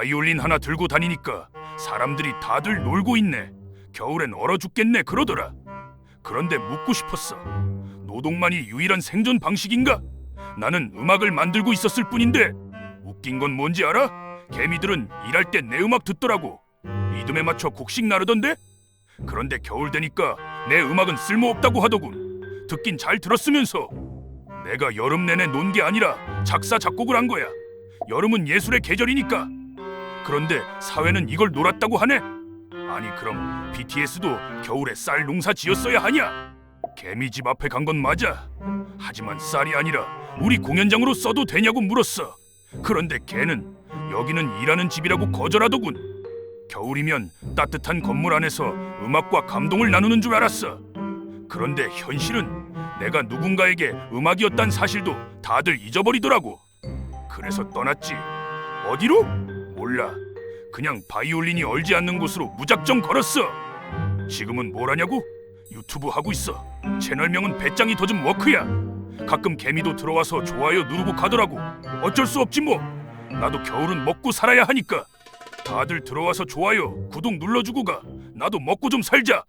바이올린 하나 들고 다니니까 사람들이 다들 놀고 있네. 겨울엔 얼어 죽겠네 그러더라. 그런데 묻고 싶었어. 노동만이 유일한 생존 방식인가? 나는 음악을 만들고 있었을 뿐인데 웃긴 건 뭔지 알아? 개미들은 일할 때 내 음악 듣더라고. 리듬에 맞춰 곡식 나르던데? 그런데 겨울 되니까 내 음악은 쓸모없다고 하더군. 듣긴 잘 들었으면서 내가 여름 내내 논 게 아니라 작사 작곡을 한 거야. 여름은 예술의 계절이니까. 그런데 사회는 이걸 놀았다고 하네. 아니 그럼 BTS도 겨울에 쌀 농사 지었어야 하냐? 개미 집 앞에 간 건 맞아. 하지만 쌀이 아니라 우리 공연장으로 써도 되냐고 물었어. 그런데 걔는 여기는 일하는 집이라고 거절하더군. 겨울이면 따뜻한 건물 안에서 음악과 감동을 나누는 줄 알았어. 그런데 현실은 내가 누군가에게 음악이었단 사실도 다들 잊어버리더라고. 그래서 떠났지. 어디로? 몰라. 그냥 바이올린이 얼지 않는 곳으로 무작정 걸었어. 지금은 뭘 하냐고? 유튜브 하고 있어. 채널명은 배짱이 더즘 워크야. 가끔 개미도 들어와서 좋아요 누르고 가더라고. 어쩔 수 없지 뭐. 나도 겨울은 먹고 살아야 하니까. 다들 들어와서 좋아요, 구독 눌러주고 가. 나도 먹고 좀 살자.